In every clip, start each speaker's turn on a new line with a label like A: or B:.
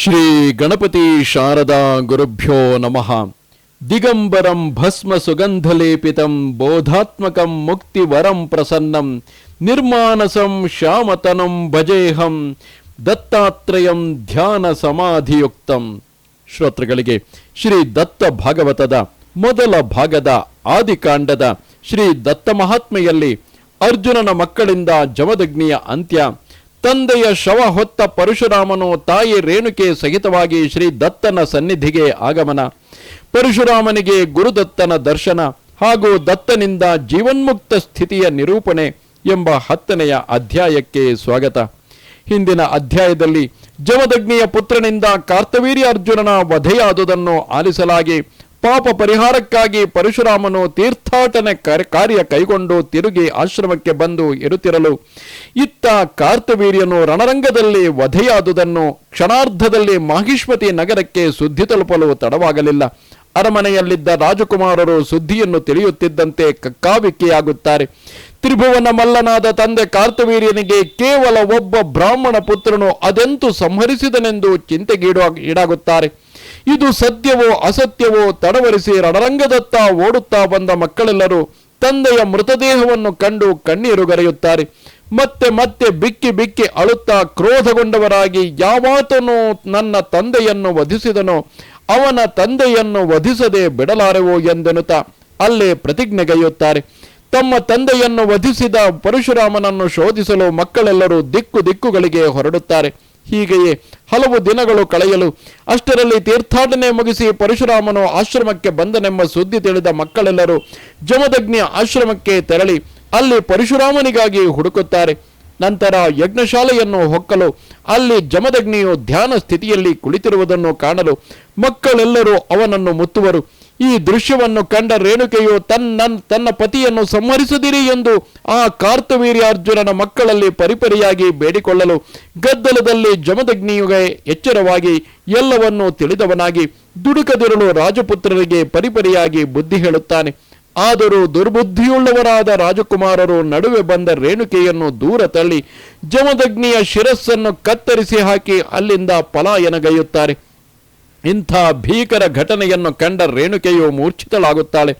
A: ಶ್ರೀ ಗಣಪತಿ ಶಾರದಾ ಗುರುಭ್ಯೋ ನಮಃ. ದಿಗಂಬರಂ ಭಸ್ಮ ಸುಗಂಧಲೇಪಿತಂ ಬೋಧಾತ್ಮಕಂ ಮುಕ್ತಿವರಂ ಪ್ರಸನ್ನಂ ನಿರ್ಮಾನಸಂ ಶ್ಯಾಮತನಂ ಭಜೇಹಂ ದತ್ತಾತ್ರೇಯಂ ಧ್ಯಾನ ಸಮಾಧಿಯುಕ್ತಂ. ಶ್ರೋತೃಗಳಿಗೆ ಶ್ರೀ ದತ್ತ ಭಾಗವತದ ಮೊದಲ ಭಾಗದ ಆದಿಕಾಂಡದ ಶ್ರೀ ದತ್ತ ಮಹಾತ್ಮೆಯಲ್ಲಿ ಅರ್ಜುನನ ಮಕ್ಕಳಿಂದ ಜಮದಗ್ನಿಯ ಅಂತ್ಯ ತಂದೆಯ ಶವ ಹೊತ್ತ ಪರಶುರಾಮನು ತಾಯಿ ರೇಣುಕೆ ಸಹಿತವಾಗಿ ಶ್ರೀ ದತ್ತನ ಸನ್ನಿಧಿಗೆ ಆಗಮನ. ಪರಶುರಾಮನಿಗೆ ಗುರುದತ್ತನ ದರ್ಶನ ಹಾಗೂ ದತ್ತನಿಂದ ಜೀವನ್ಮುಕ್ತ ಸ್ಥಿತಿಯ ನಿರೂಪಣೆ ಎಂಬ ಹತ್ತನೆಯ ಅಧ್ಯಾಯಕ್ಕೆ ಸ್ವಾಗತ. ಹಿಂದಿನ ಅಧ್ಯಾಯದಲ್ಲಿ ಜಮದಗ್ನಿಯ ಪುತ್ರನಿಂದ ಕಾರ್ತವೀರ್ಯ ಅರ್ಜುನನ ವಧೆಯಾದುದನ್ನು ಆಲಿಸಲಾಗಿ ಪಾಪ ಪರಿಹಾರಕ್ಕಾಗಿ ಪರಶುರಾಮನು ತೀರ್ಥಾಟನೆ ಕರ್- ಕಾರ್ಯ ಕೈಗೊಂಡು ತಿರುಗಿ ಆಶ್ರಮಕ್ಕೆ ಬಂದು ಇರುತ್ತಿರಲು. ಇತ್ತ ಕಾರ್ತವೀರ್ಯನು ರಣರಂಗದಲ್ಲಿ ವಧೆಯಾದುದನ್ನು ಕ್ಷಣಾರ್ಧದಲ್ಲಿ ಮಾಹಿಷ್ಮತಿ ನಗರಕ್ಕೆ ಸುದ್ದಿ ತಲುಪಲು ತಡವಾಗಲಿಲ್ಲ. ಅರಮನೆಯಲ್ಲಿದ್ದ ರಾಜಕುಮಾರರು ಸುದ್ದಿಯನ್ನು ತಿಳಿಯುತ್ತಿದ್ದಂತೆ ಕಕ್ಕಾವಿಕ್ಕಿಯಾಗುತ್ತಾರೆ ತ್ರಿಭುವನ ಮಲ್ಲನಾದ ತಂದೆ ಕಾರ್ತವೀರ್ಯನಿಗೆ ಕೇವಲ ಒಬ್ಬ ಬ್ರಾಹ್ಮಣ ಪುತ್ರನು ಅದೆಂತು ಸಂಹರಿಸಿದನೆಂದು ಚಿಂತೆಗೀಡು ಈಡಾಗುತ್ತಾರೆ ಇದು ಸತ್ಯವೋ ಅಸತ್ಯವೋ ತಡವರಿಸಿ ರಣರಂಗದತ್ತ ಓಡುತ್ತಾ ಬಂದ ಮಕ್ಕಳೆಲ್ಲರೂ ತಂದೆಯ ಮೃತದೇಹವನ್ನು ಕಂಡು ಕಣ್ಣೀರುಗರೆಯುತ್ತಾರೆ ಮತ್ತೆ ಮತ್ತೆ ಬಿಕ್ಕಿ ಬಿಕ್ಕಿ ಅಳುತ್ತಾ ಕ್ರೋಧಗೊಂಡವರಾಗಿ ಯಾವಾತನು ನನ್ನ ತಂದೆಯನ್ನು ವಧಿಸಿದನೋ ಅವನ ತಂದೆಯನ್ನು ವಧಿಸದೆ ಬಿಡಲಾರೆವೋ ಎಂದೆನುತ್ತಾ ಅಲ್ಲೇ ಪ್ರತಿಜ್ಞೆಗೈಯುತ್ತಾರೆ ತಮ್ಮ ತಂದೆಯನ್ನು ವಧಿಸಿದ ಪರಶುರಾಮನನ್ನು ಶೋಧಿಸಲು ಮಕ್ಕಳೆಲ್ಲರೂ ದಿಕ್ಕು ದಿಕ್ಕುಗಳಿಗೆ ಹೊರಡುತ್ತಾರೆ. ಹೀಗೆಯೇ ಹಲವು ದಿನಗಳು ಕಳೆಯಲು ಅಷ್ಟರಲ್ಲಿ ತೀರ್ಥಾಟನೆ ಮುಗಿಸಿ ಪರಶುರಾಮನು ಆಶ್ರಮಕ್ಕೆ ಬಂದನೆಂಬ ಸುದ್ದಿ ತಿಳಿದ ಮಕ್ಕಳೆಲ್ಲರೂ ಜಮದಗ್ನಿಯ ಆಶ್ರಮಕ್ಕೆ ತೆರಳಿ ಅಲ್ಲಿ ಪರಶುರಾಮನಿಗಾಗಿ ಹುಡುಕುತ್ತಾರೆ. ನಂತರ ಯಜ್ಞಶಾಲೆಯನ್ನು ಹೊಕ್ಕಲು ಅಲ್ಲಿ ಜಮದಗ್ನಿಯು ಧ್ಯಾನ ಸ್ಥಿತಿಯಲ್ಲಿ ಕುಳಿತಿರುವುದನ್ನು ಕಾಣಲು ಮಕ್ಕಳೆಲ್ಲರೂ ಅವನನ್ನು ಮುತ್ತುವರು. ಈ ದೃಶ್ಯವನ್ನು ಕಂಡ ರೇಣುಕೆಯು ತನ್ನ ತನ್ನ ಪತಿಯನ್ನು ಸಂಹರಿಸದಿರಿ ಎಂದು ಆ ಕಾರ್ತವೀರ್ಯಾರ್ಜುನನ ಮಕ್ಕಳಲ್ಲಿ ಪರಿಪರಿಯಾಗಿ ಬೇಡಿಕೊಳ್ಳಲು ಗದ್ದಲದಲ್ಲಿ ಜಮದಗ್ನಿಯುಗೆ ಎಚ್ಚರವಾಗಿ ಎಲ್ಲವನ್ನೂ ತಿಳಿದವನಾಗಿ ದುಡುಕದಿರಲು ರಾಜಪುತ್ರರಿಗೆ ಪರಿಪರಿಯಾಗಿ ಬುದ್ಧಿ ಹೇಳುತ್ತಾನೆ. ಆದರೂ ದುರ್ಬುದ್ಧಿಯುಳ್ಳವರಾದ ರಾಜಕುಮಾರರು ನಡುವೆ ಬಂದ ರೇಣುಕೆಯನ್ನು ದೂರ ತಳ್ಳಿ ಜಮದಗ್ನಿಯ ಶಿರಸ್ಸನ್ನು ಕತ್ತರಿಸಿ ಹಾಕಿ ಅಲ್ಲಿಂದ ಪಲಾಯನಗೈಯುತ್ತಾರೆ. ಇಂಥ ಭೀಕರ ಘಟನೆಯನ್ನು ಕಂಡ ರೇಣುಕೆಯು ಮೂರ್ಛಿತಳಾಗುತ್ತಾಳೆ.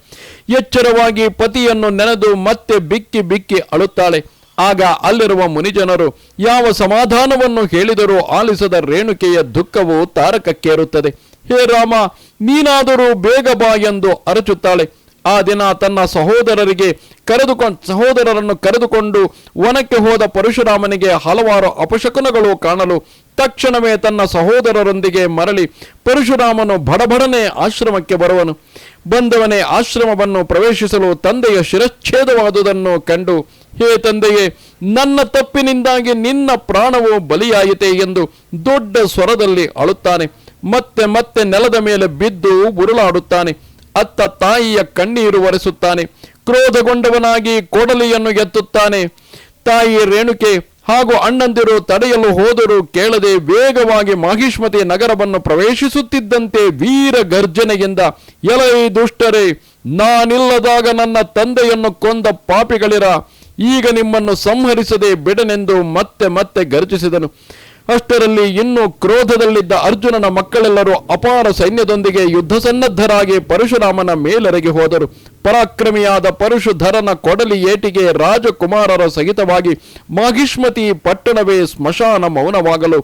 A: ಎಚ್ಚರವಾಗಿ ಪತಿಯನ್ನು ನೆನೆದು ಮತ್ತೆ ಬಿಕ್ಕಿ ಬಿಕ್ಕಿ ಅಳುತ್ತಾಳೆ. ಆಗ ಅಲ್ಲಿರುವ ಮುನಿಜನರು ಯಾವ ಸಮಾಧಾನವನ್ನು ಹೇಳಿದರೂ ಆಲಿಸದ ರೇಣುಕೆಯ ದುಃಖವು ತಾರಕಕ್ಕೇರುತ್ತದೆ. ಹೇ ರಾಮ, ನೀನಾದರೂ ಬೇಗ ಬಾ ಎಂದು ಅರಚುತ್ತಾಳೆ. ಆ ದಿನ ತನ್ನ ಸಹೋದರರಿಗೆ ಕರೆದುಕೊಂಡು ಸಹೋದರರನ್ನು ಕರೆದುಕೊಂಡು ವನಕ್ಕೆ ಹೋದ ಪರಶುರಾಮನಿಗೆ ಹಲವಾರು ಅಪಶಕುನಗಳು ಕಾಣಲು ತಕ್ಷಣವೇ ತನ್ನ ಸಹೋದರರೊಂದಿಗೆ ಮರಳಿ ಪರಶುರಾಮನು ಬಡಬಡನೆ ಆಶ್ರಮಕ್ಕೆ ಬರುವನು. ಬಂದವನೇ ಆಶ್ರಮವನ್ನು ಪ್ರವೇಶಿಸಲು ತಂದೆಯ ಶಿರಚ್ಛೇದವಾದುದನ್ನು ಕಂಡು, ಹೇ ತಂದೆಯೇ, ನನ್ನ ತಪ್ಪಿನಿಂದಾಗಿ ನಿನ್ನ ಪ್ರಾಣವು ಬಲಿಯಾಯಿತೆ ಎಂದು ದೊಡ್ಡ ಸ್ವರದಲ್ಲಿ ಅಳುತ್ತಾನೆ. ಮತ್ತೆ ಮತ್ತೆ ನೆಲದ ಮೇಲೆ ಬಿದ್ದು ಉರುಳಾಡುತ್ತಾನೆ. ಅತ್ತ ತಾಯಿಯ ಕಣ್ಣೀರು ಒರೆಸುತ್ತಾನೆ. ಕ್ರೋಧಗೊಂಡವನಾಗಿ ಕೊಡಲಿಯನ್ನು ಎತ್ತುತ್ತಾನೆ. ತಾಯಿ ರೇಣುಕೆ ಹಾಗೂ ಅಣ್ಣಂದಿರು ತಡೆಯಲು ಹೋದರೂ ಕೇಳದೆ ವೇಗವಾಗಿ ಮಾಹಿಷ್ಮತಿ ನಗರವನ್ನು ಪ್ರವೇಶಿಸುತ್ತಿದ್ದಂತೆ ವೀರ ಗರ್ಜನೆಯಿಂದ, ಎಲೈ ದುಷ್ಟರೇ, ನಾನಿಲ್ಲದಾಗ ನನ್ನ ತಂದೆಯನ್ನು ಕೊಂದ ಪಾಪಿಗಳಿರ, ಈಗ ನಿಮ್ಮನ್ನು ಸಂಹರಿಸದೆ ಬಿಡನೆಂದು ಮತ್ತೆ ಮತ್ತೆ ಗರ್ಜಿಸಿದನು. ಅಷ್ಟರಲ್ಲಿ ಇನ್ನು ಕ್ರೋಧದಲ್ಲಿದ್ದ ಅರ್ಜುನನ ಮಕ್ಕಳೆಲ್ಲರೂ ಅಪಾರ ಸೈನ್ಯದೊಂದಿಗೆ ಯುದ್ಧ ಸನ್ನದ್ಧರಾಗಿ ಪರಶುರಾಮನ ಮೇಲೆರಗಿ ಹೋದರು. ಪರಾಕ್ರಮಿಯಾದ ಪರಶುಧರನ ಕೊಡಲಿ ಏಟಿಗೆ ರಾಜಕುಮಾರರ ಸಹಿತವಾಗಿ ಮಾಹಿಷ್ಮತಿ ಪಟ್ಟಣವೇ ಸ್ಮಶಾನ ಮೌನವಾಗಲು.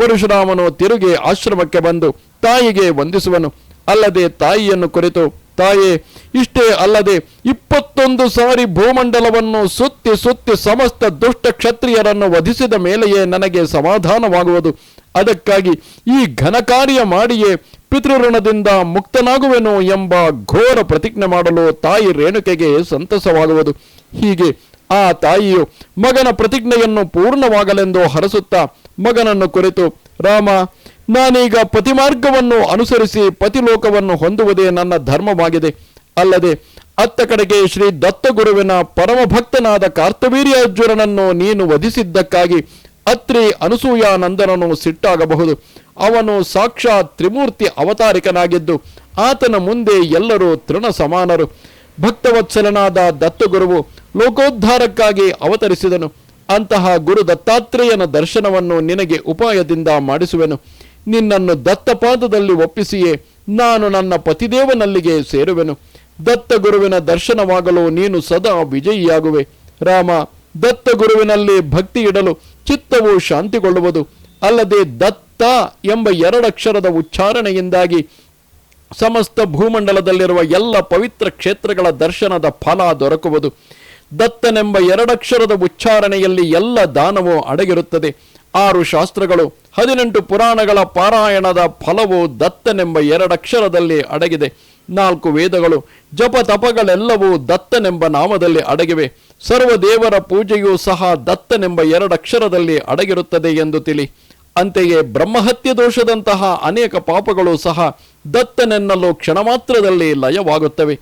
A: ಪರಶುರಾಮನು ತಿರುಗಿ ಆಶ್ರಮಕ್ಕೆ ಬಂದು ತಾಯಿಗೆ ವಂದಿಸುವನು. ಅಲ್ಲದೆ ತಾಯಿಯನ್ನು ಕುರಿತು, ತಾಯೇ ಇಷ್ಟೇ ಅಲ್ಲದೆ ಇಪ್ಪತ್ತೊಂದು ಸಾರಿ ಭೂಮಂಡಲವನ್ನು ಸುತ್ತಿ ಸುತ್ತಿ ಸಮಸ್ತ ದುಷ್ಟ ಕ್ಷತ್ರಿಯರನ್ನು ವಧಿಸಿದ ಮೇಲೆಯೇ ನನಗೆ ಸಮಾಧಾನವಾಗುವುದು. ಅದಕ್ಕಾಗಿ ಈ ಘನಕಾರ್ಯ ಮಾಡಿಯೇ ಪಿತೃಋಣದಿಂದ ಮುಕ್ತನಾಗುವೆನು ಎಂಬ ಘೋರ ಪ್ರತಿಜ್ಞೆ ಮಾಡಲು ತಾಯಿ ರೇಣುಕೆಗೆ ಸಂತಸವಾಗುವುದು. ಹೀಗೆ ಆ ತಾಯಿಯು ಮಗನ ಪ್ರತಿಜ್ಞೆಯನ್ನು ಪೂರ್ಣವಾಗಲೆಂದು ಹರಸುತ್ತಾ ಮಗನನ್ನು ಕುರಿತು, ರಾಮ, ನಾನೀಗ ಪತಿಮಾರ್ಗವನ್ನು ಅನುಸರಿಸಿ ಪತಿಲೋಕವನ್ನು ಹೊಂದುವುದೇ ನನ್ನ ಧರ್ಮವಾಗಿದೆ. ಅಲ್ಲದೆ ಅತ್ತ ಕಡೆಗೆ ಶ್ರೀ ದತ್ತಗುರುವಿನ ಪರಮ ಭಕ್ತನಾದ ಕಾರ್ತವೀರ್ಯಾರ್ಜುನನನ್ನು ನೀನು ವಧಿಸಿದ್ದಕ್ಕಾಗಿ ಅತ್ರಿ ಅನಸೂಯಾನಂದನನು ಸಿಟ್ಟಾಗಬಹುದು. ಅವನು ಸಾಕ್ಷಾತ್ ತ್ರಿಮೂರ್ತಿ ಅವತಾರಿಕನಾಗಿದ್ದು, ಆತನ ಮುಂದೆ ಎಲ್ಲರೂ ತೃಣ ಸಮಾನರು. ಭಕ್ತವತ್ಸಲನಾದ ದತ್ತಗುರುವು ಲೋಕೋದ್ಧಾರಕ್ಕಾಗಿ ಅವತರಿಸಿದನು. ಅಂತಹ ಗುರು ದತ್ತಾತ್ರೇಯನ ದರ್ಶನವನ್ನು ನಿನಗೆ ಉಪಾಯದಿಂದ ಮಾಡಿಸುವೆನು. ನಿನ್ನನ್ನು ದತ್ತಪಾದದಲ್ಲಿ ಒಪ್ಪಿಸಿಯೇ ನಾನು ನನ್ನ ಪತಿದೇವನಲ್ಲಿಗೆ ಸೇರುವೆನು. ದತ್ತ ಗುರುವಿನ ದರ್ಶನವಾಗಲು ನೀನು ಸದಾ ವಿಜಯಿಯಾಗುವೆ. ರಾಮ ದತ್ತ ಗುರುವಿನಲ್ಲಿ ಭಕ್ತಿ ಇಡಲು ಚಿತ್ತವು ಶಾಂತಿಗೊಳ್ಳುವುದು. ಅಲ್ಲದೆ ದತ್ತ ಎಂಬ ಎರಡಕ್ಷರದ ಉಚ್ಚಾರಣೆಯಿಂದಾಗಿ ಸಮಸ್ತ ಭೂಮಂಡಲದಲ್ಲಿರುವ ಎಲ್ಲ ಪವಿತ್ರ ಕ್ಷೇತ್ರಗಳ ದರ್ಶನದ ಫಲ ದೊರಕುವುದು. ದತ್ತನೆಂಬ ಎರಡಕ್ಷರದ ಉಚ್ಚಾರಣೆಯಲ್ಲಿ ಎಲ್ಲ ದಾನವು ಅಡಗಿರುತ್ತದೆ. ಆರು ಶಾಸ್ತ್ರಗಳು, ಹದಿನೆಂಟು ಪುರಾಣಗಳ ಪಾರಾಯಣದ ಫಲವು ದತ್ತನೆಂಬ ಎರಡಕ್ಷರದಲ್ಲಿ ಅಡಗಿದೆ. ನಾಲ್ಕು ವೇದಗಳು ಜಪ ತಪಗಳೆಲ್ಲವೂ ದತ್ತನೆಂಬ ನಾಮದಲ್ಲಿ ಅಡಗಿವೆ. ಸರ್ವ ದೇವರ ಪೂಜೆಯೂ ಸಹ ದತ್ತನೆಂಬ ಎರಡಕ್ಷರದಲ್ಲಿ ಅಡಗಿರುತ್ತದೆ ಎಂದು ತಿಳಿ. ಅಂತೆಯೇ ಬ್ರಹ್ಮಹತ್ಯೆ ದೋಷದಂತಹ ಅನೇಕ ಪಾಪಗಳು ಸಹ ದತ್ತನೆನ್ನಲು ಕ್ಷಣಮಾತ್ರದಲ್ಲಿ ಲಯವಾಗುತ್ತವೆ.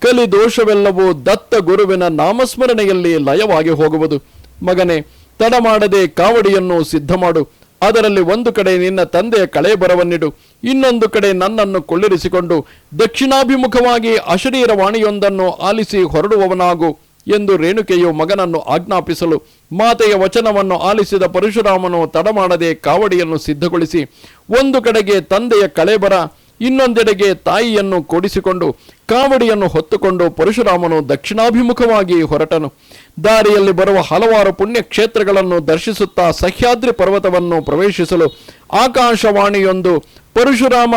A: ಕಲಿ ದೋಷವೆಲ್ಲವೂ ದತ್ತ ಗುರುವಿನ ನಾಮಸ್ಮರಣೆಯಲ್ಲಿ ಲಯವಾಗಿ ಹೋಗುವುದು. ಮಗನೇ, ತಡ ಮಾಡದೆ ಕಾವಡಿಯನ್ನು ಸಿದ್ಧ ಮಾಡು ಅದರಲ್ಲಿ ಒಂದು ಕಡೆ ನಿನ್ನ ತಂದೆಯ ಕಳೆಬರವನ್ನಿಡು ಇನ್ನೊಂದು ಕಡೆ ನನ್ನನ್ನು ಕೊಳ್ಳಿರಿಸಿಕೊಂಡು ದಕ್ಷಿಣಾಭಿಮುಖವಾಗಿ ಅಶರೀರವಾಣಿಯೊಂದನ್ನು ಆಲಿಸಿ ಹೊರಡುವವನಾಗು ಎಂದು ರೇಣುಕೆಯು ಮಗನನ್ನು ಆಜ್ಞಾಪಿಸಲು ಮಾತೆಯ ವಚನವನ್ನು ಆಲಿಸಿದ ಪರಶುರಾಮನು ತಡಮಾಡದೆ ಕಾವಡಿಯನ್ನು ಸಿದ್ಧಗೊಳಿಸಿ, ಒಂದು ಕಡೆಗೆ ತಂದೆಯ ಕಳೆಬರ ಇನ್ನೊಂದೆಡೆಗೆ ತಾಯಿಯನ್ನು ಕೂಡಿಸಿಕೊಂಡು ಕಾವಡಿಯನ್ನು ಹೊತ್ತುಕೊಂಡು ಪರಶುರಾಮನು ದಕ್ಷಿಣಾಭಿಮುಖವಾಗಿ ಹೊರಟನು. ದಾರಿಯಲ್ಲಿ ಬರುವ ಹಲವಾರು ಪುಣ್ಯ ಕ್ಷೇತ್ರಗಳನ್ನು ದರ್ಶಿಸುತ್ತಾ ಸಹ್ಯಾದ್ರಿ ಪರ್ವತವನ್ನು ಪ್ರವೇಶಿಸಲು ಆಕಾಶವಾಣಿಯೊಂದು ಪರಶುರಾಮ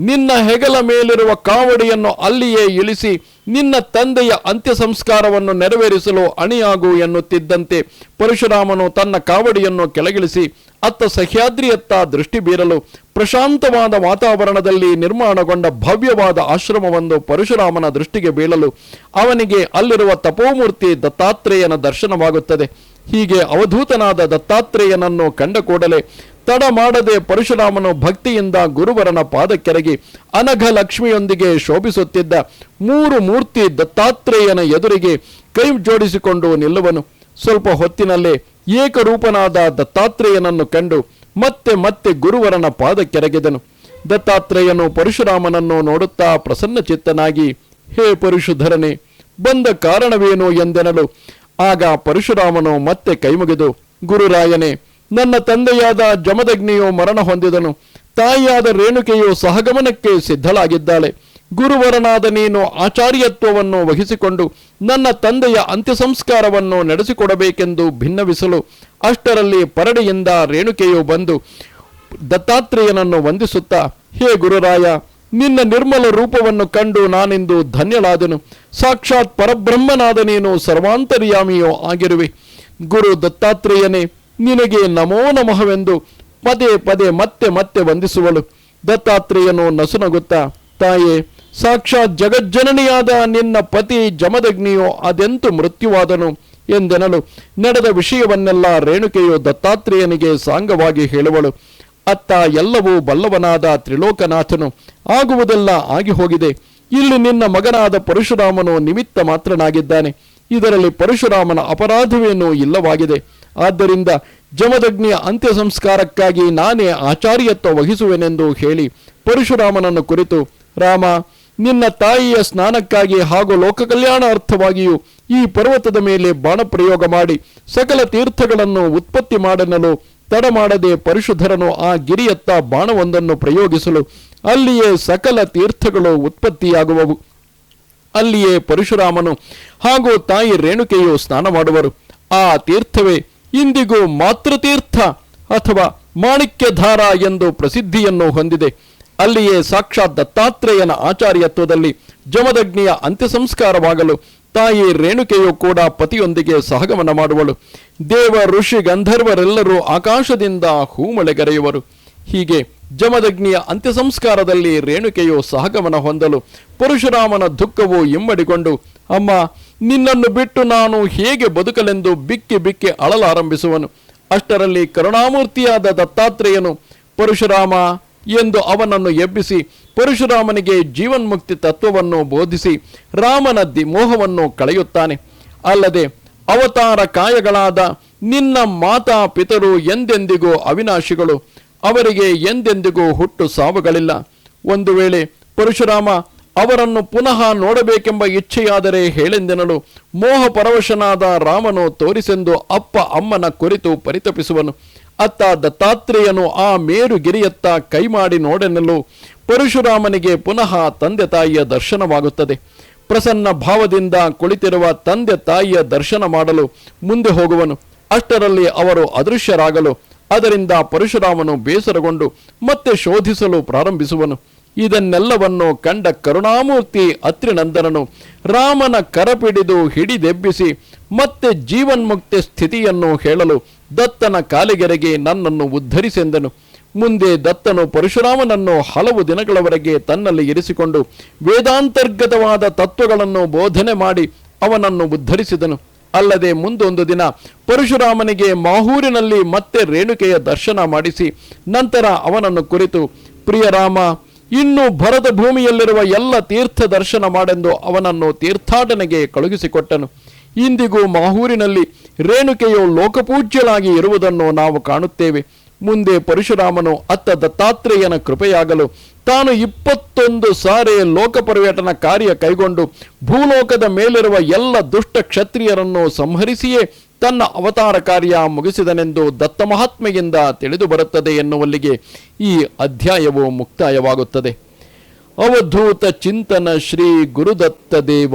A: ನಿನ್ನ ಹೆಗಲ ಮೇಲಿರುವ ಕಾವಡಿಯನ್ನು ಅಲ್ಲಿಯೇ ಇಳಿಸಿ ನಿನ್ನ ತಂದೆಯ ಅಂತ್ಯ ಸಂಸ್ಕಾರವನ್ನು ನೆರವೇರಿಸಲು ಅಣಿಯಾಗು ಎನ್ನುತ್ತಿದ್ದಂತೆ ಪರಶುರಾಮನು ತನ್ನ ಕಾವಡಿಯನ್ನು ಕೆಳಗಿಳಿಸಿ, ಅತ್ತ ಸಹ್ಯಾದ್ರಿಯತ್ತ ದೃಷ್ಟಿ ಬೀರಲು ಪ್ರಶಾಂತವಾದ ವಾತಾವರಣದಲ್ಲಿ ನಿರ್ಮಾಣಗೊಂಡ ಭವ್ಯವಾದ ಆಶ್ರಮವೊಂದು ಪರಶುರಾಮನ ದೃಷ್ಟಿಗೆ ಬೀಳಲು ಅವನಿಗೆ ಅಲ್ಲಿರುವ ತಪೋಮೂರ್ತಿ ದತ್ತಾತ್ರೇಯನ ದರ್ಶನವಾಗುತ್ತದೆ. ಹೀಗೆ ಅವಧೂತನಾದ ದತ್ತಾತ್ರೇಯನನ್ನು ಕಂಡ ಕೂಡಲೇ ತಡ ಮಾಡದೆ ಪರಶುರಾಮನು ಭಕ್ತಿಯಿಂದ ಗುರುವರನ ಪಾದಕ್ಕೆರಗಿ ಅನಘ ಲಕ್ಷ್ಮಿಯೊಂದಿಗೆ ಶೋಭಿಸುತ್ತಿದ್ದ ಮೂರು ಮೂರ್ತಿ ದತ್ತಾತ್ರೇಯನ ಎದುರಿಗೆ ಕೈ ಜೋಡಿಸಿಕೊಂಡು ನಿಲ್ಲುವನು. ಸ್ವಲ್ಪ ಹೊತ್ತಿನಲ್ಲೇ ಏಕರೂಪನಾದ ದತ್ತಾತ್ರೇಯನನ್ನು ಕಂಡು ಮತ್ತೆ ಮತ್ತೆ ಗುರುವರನ ಪಾದಕ್ಕೆರಗಿದನು. ದತ್ತಾತ್ರೇಯನು ಪರಶುರಾಮನನ್ನು ನೋಡುತ್ತಾ ಪ್ರಸನ್ನಚಿತ್ತನಾಗಿ, ಹೇ ಪರಶುಧರನೆ, ಬಂದ ಕಾರಣವೇನು ಎಂದೆನಲು ಆಗ ಪರಶುರಾಮನು ಮತ್ತೆ ಕೈಮುಗಿದು, ಗುರುರಾಯನೇ, ನನ್ನ ತಂದೆಯಾದ ಜಮದಗ್ನಿಯು ಮರಣ ಹೊಂದಿದನು. ತಾಯಿಯಾದ ರೇಣುಕೆಯು ಸಹಗಮನಕ್ಕೆ ಸಿದ್ಧಳಾಗಿದ್ದಾಳೆ. ಗುರುವರನಾದ ನೀನು ಆಚಾರ್ಯತ್ವವನ್ನು ವಹಿಸಿಕೊಂಡು ನನ್ನ ತಂದೆಯ ಅಂತ್ಯ ಸಂಸ್ಕಾರವನ್ನು ನಡೆಸಿಕೊಡಬೇಕೆಂದು ಭಿನ್ನವಿಸಲು ಅಷ್ಟರಲ್ಲಿ ಪರಡಿಯಿಂದ ರೇಣುಕೆಯು ಬಂದು ದತ್ತಾತ್ರೇಯನನ್ನು ವಂದಿಸುತ್ತಾ, ಹೇ ಗುರುರಾಯ ನಿನ್ನ ನಿರ್ಮಲ ರೂಪವನ್ನು ಕಂಡು ನಾನೆಂದು ಧನ್ಯಳಾದೆನು. ಸಾಕ್ಷಾತ್ ಪರಬ್ರಹ್ಮನಾದ ನೀನು ಸರ್ವಾಂತರ್ಯಾಮಿಯೋ ಆಗಿರುವೆ. ಗುರು ದತ್ತಾತ್ರೇಯನೇ, ನಿನಗೆ ನಮೋ ನಮಃವೆಂದು ಪದೇ ಪದೇ ಮತ್ತೆ ಮತ್ತೆ ವಂದಿಸುವಳು. ದತ್ತಾತ್ರೇಯನು ನಸುನಗುತ್ತಾ, ತಾಯೇ, ಸಾಕ್ಷಾತ್ ಜಗಜ್ಜನನಿಯಾದ ನಿನ್ನ ಪತಿ ಜಮದಗ್ನಿಯೋ ಅದೆಂತು ಮೃತ್ಯುವಾದನು ಎಂದೆನಲು. ನಡೆದ ವಿಷಯವನ್ನೆಲ್ಲ ರೇಣುಕೆಯು ದತ್ತಾತ್ರೇಯನಿಗೆ ಸಾಂಗವಾಗಿ ಹೇಳುವಳು. ಅತ್ತ ಎಲ್ಲವೂ ಬಲ್ಲವನಾದ ತ್ರಿಲೋಕನಾಥನು ಆಗುವುದೆಲ್ಲ ಆಗಿ ಹೋಗಿದೆ ಇಲ್ಲಿ ನಿನ್ನ ಮಗನಾದ ಪರಶುರಾಮನು ನಿಮಿತ್ತ ಮಾತ್ರನಾಗಿದ್ದಾನೆ. ಇದರಲ್ಲಿ ಪರಶುರಾಮನ ಅಪರಾಧವೇನೂ ಇಲ್ಲವಾಗಿದೆ. ಆದ್ದರಿಂದ ಜಮದಗ್ನಿಯ ಅಂತ್ಯ ಸಂಸ್ಕಾರಕ್ಕಾಗಿ ನಾನೇ ಆಚಾರ್ಯತ್ವ ವಹಿಸುವೆನೆಂದು ಹೇಳಿ ಪರಶುರಾಮನನ್ನು ಕುರಿತು, ರಾಮ, ನಿನ್ನ ತಾಯಿಯ ಸ್ನಾನಕ್ಕಾಗಿ ಹಾಗೂ ಲೋಕ ಕಲ್ಯಾಣ ಅರ್ಥವಾಗಿಯೂ ಈ ಪರ್ವತದ ಮೇಲೆ ಬಾಣ ಪ್ರಯೋಗ ಮಾಡಿ, ಸಕಲ ತೀರ್ಥಗಳನ್ನು ಉತ್ಪತ್ತಿ ಮಾಡನಲು ತಡ ಮಾಡದೆ ಪರಿಶುದ್ಧರನು ಆ ಗಿರಿಯತ್ತ ಬಾಣವೊಂದನ್ನು ಪ್ರಯೋಗಿಸಲು ಅಲ್ಲಿಯೇ ಸಕಲ ತೀರ್ಥಗಳು ಉತ್ಪತ್ತಿಯಾಗುವವು. ಅಲ್ಲಿಯೇ ಪರಶುರಾಮನು ಹಾಗೂ ತಾಯಿ ರೇಣುಕೆಯು ಸ್ನಾನ ಮಾಡುವರು. ಆ ತೀರ್ಥವೇ ಇಂದಿಗೂ ಮಾತೃತೀರ್ಥ ಅಥವಾ ಮಾಣಿಕ್ಯಧಾರ ಎಂದು ಪ್ರಸಿದ್ಧಿಯನ್ನು ಹೊಂದಿದೆ. ಅಲ್ಲಿಯೇ ಸಾಕ್ಷಾತ್ ದತ್ತಾತ್ರೇಯನ ಆಚಾರ್ಯತ್ವದಲ್ಲಿ ಜಮದಗ್ನಿಯ ಅಂತ್ಯ ಸಂಸ್ಕಾರವಾಗಲು ತಾಯಿ ರೇಣುಕೆಯು ಕೂಡ ಪತಿಯೊಂದಿಗೆ ಸಹಗಮನ ಮಾಡುವಳು. ದೇವ, ಋಷಿ, ಗಂಧರ್ವರೆಲ್ಲರೂ ಆಕಾಶದಿಂದ ಹೂಮಳೆಗರೆಯುವರು. ಹೀಗೆ ಜಮದಗ್ನಿಯ ಅಂತ್ಯ ಸಂಸ್ಕಾರದಲ್ಲಿ ರೇಣುಕೆಯು ಸಹಗಮನ ಹೊಂದಲು ಪರಶುರಾಮನ ದುಃಖವು ಇಮ್ಮಡಿಕೊಂಡು ಅಮ್ಮ, ನಿನ್ನನ್ನು ಬಿಟ್ಟು ನಾನು ಹೇಗೆ ಬದುಕಲೆಂದು ಬಿಕ್ಕಿ ಬಿಕ್ಕಿ ಅಳಲಾರಂಭಿಸುವನು. ಅಷ್ಟರಲ್ಲಿ ಕರುಣಾಮೂರ್ತಿಯಾದ ದತ್ತಾತ್ರೇಯನು, ಪರಶುರಾಮ ಎಂದು ಅವನನ್ನು ಎಬ್ಬಿಸಿ ಪರಶುರಾಮನಿಗೆ ಜೀವನ್ಮುಕ್ತಿ ತತ್ವವನ್ನು ಬೋಧಿಸಿ ರಾಮನ ಮೋಹವನ್ನು ಕಳೆಯುತ್ತಾನೆ. ಅಲ್ಲದೆ ಅವತಾರ ಕಾಯಗಳಾದ ನಿನ್ನ ಮಾತಾ ಪಿತರು ಎಂದೆಂದಿಗೂ ಅವಿನಾಶಿಗಳು, ಅವರಿಗೆ ಎಂದೆಂದಿಗೂ ಹುಟ್ಟು ಸಾವುಗಳಿಲ್ಲ. ಒಂದು ವೇಳೆ ಪರಶುರಾಮ ಅವರನ್ನು ಪುನಃ ನೋಡಬೇಕೆಂಬ ಇಚ್ಛೆಯಾದರೆ ಹೇಳೆಂದೆನಲು ಮೋಹ ಪರವಶನಾದ ರಾಮನು ತೋರಿಸೆಂದು ಅಪ್ಪ ಅಮ್ಮನ ಕುರಿತು ಪರಿತಪಿಸುವನು. ಅತ್ತ ದತ್ತಾತ್ರೇಯನು ಆ ಮೇರುಗಿರಿಯತ್ತ ಕೈ ಮಾಡಿ ನೋಡೆನಲು ಪರಶುರಾಮನಿಗೆ ಪುನಃ ತಂದೆ ತಾಯಿಯ ದರ್ಶನವಾಗುತ್ತದೆ. ಪ್ರಸನ್ನ ಭಾವದಿಂದ ಕುಳಿತಿರುವ ತಂದೆ ತಾಯಿಯ ದರ್ಶನ ಮಾಡಲು ಮುಂದೆ ಹೋಗುವನು. ಅಷ್ಟರಲ್ಲಿ ಅವರು ಅದೃಶ್ಯರಾಗಲು, ಅದರಿಂದ ಪರಶುರಾಮನು ಬೇಸರಗೊಂಡು ಮತ್ತೆ ಶೋಧಿಸಲು ಪ್ರಾರಂಭಿಸುವನು. ಇದನ್ನೆಲ್ಲವನ್ನು ಕಂಡ ಕರುಣಾಮೂರ್ತಿ ಅತ್ರಿನಂದನನು ರಾಮನ ಕರಪಿಡಿದು ಹಿಡಿದೆಬ್ಬಿಸಿ ಮತ್ತೆ ಜೀವನ್ಮುಕ್ತಿ ಸ್ಥಿತಿಯನ್ನು ಹೇಳಲು ದತ್ತನ ಕಾಲಿಗೆರೆಗೆ ನನ್ನನ್ನು ಉದ್ಧರಿಸೆಂದನು. ಮುಂದೆ ದತ್ತನು ಪರಶುರಾಮನನ್ನು ಹಲವು ದಿನಗಳವರೆಗೆ ತನ್ನಲ್ಲಿ ಇರಿಸಿಕೊಂಡು ವೇದಾಂತರ್ಗತವಾದ ತತ್ವಗಳನ್ನು ಬೋಧನೆ ಮಾಡಿ ಅವನನ್ನು ಉದ್ಧರಿಸಿದನು. ಅಲ್ಲದೆ ಮುಂದೊಂದು ದಿನ ಪರಶುರಾಮನಿಗೆ ಮಾಹೂರಿನಲ್ಲಿ ಮತ್ತೆ ರೇಣುಕೆಯ ದರ್ಶನ ಮಾಡಿಸಿ ನಂತರ ಅವನನ್ನು ಕುರಿತು ಪ್ರಿಯರಾಮ ಇನ್ನು ಭರದ ಭೂಮಿಯಲ್ಲಿರುವ ಎಲ್ಲ ತೀರ್ಥ ದರ್ಶನ ಮಾಡೆಂದು ಅವನನ್ನು ತೀರ್ಥಾಟನೆಗೆ ಕಳುಹಿಸಿಕೊಟ್ಟನು. ಇಂದಿಗೂ ಮಾಹೂರಿನಲ್ಲಿ ರೇಣುಕೆಯು ಲೋಕಪೂಜ್ಯಲಾಗಿ ಇರುವುದನ್ನು ನಾವು ಕಾಣುತ್ತೇವೆ. ಮುಂದೆ ಪರಶುರಾಮನು ಅತ್ತ ದತ್ತಾತ್ರೇಯನ ಕೃಪೆಯಾಗಲು ತಾನು ಇಪ್ಪತ್ತೊಂದು ಸಾರಿ ಲೋಕ ಪರ್ಯಟನ ಕಾರ್ಯ ಕೈಗೊಂಡು ಭೂಲೋಕದ ಮೇಲಿರುವ ಎಲ್ಲ ದುಷ್ಟ ಕ್ಷತ್ರಿಯರನ್ನು ಸಂಹರಿಸಿಯೇ ತನ್ನ ಅವತಾರ ಕಾರ್ಯ ಮುಗಿಸಿದನೆಂದು ದತ್ತ ಮಹಾತ್ಮೆಯಿಂದ ತಿಳಿದು ಬರುತ್ತದೆ ಎನ್ನುವಲ್ಲಿಗೆ ಈ ಅಧ್ಯಾಯವು ಮುಕ್ತಾಯವಾಗುತ್ತದೆ. ಅವಧೂತ ಚಿಂತನ ಶ್ರೀ ಗುರುದತ್ತ ದೇವ.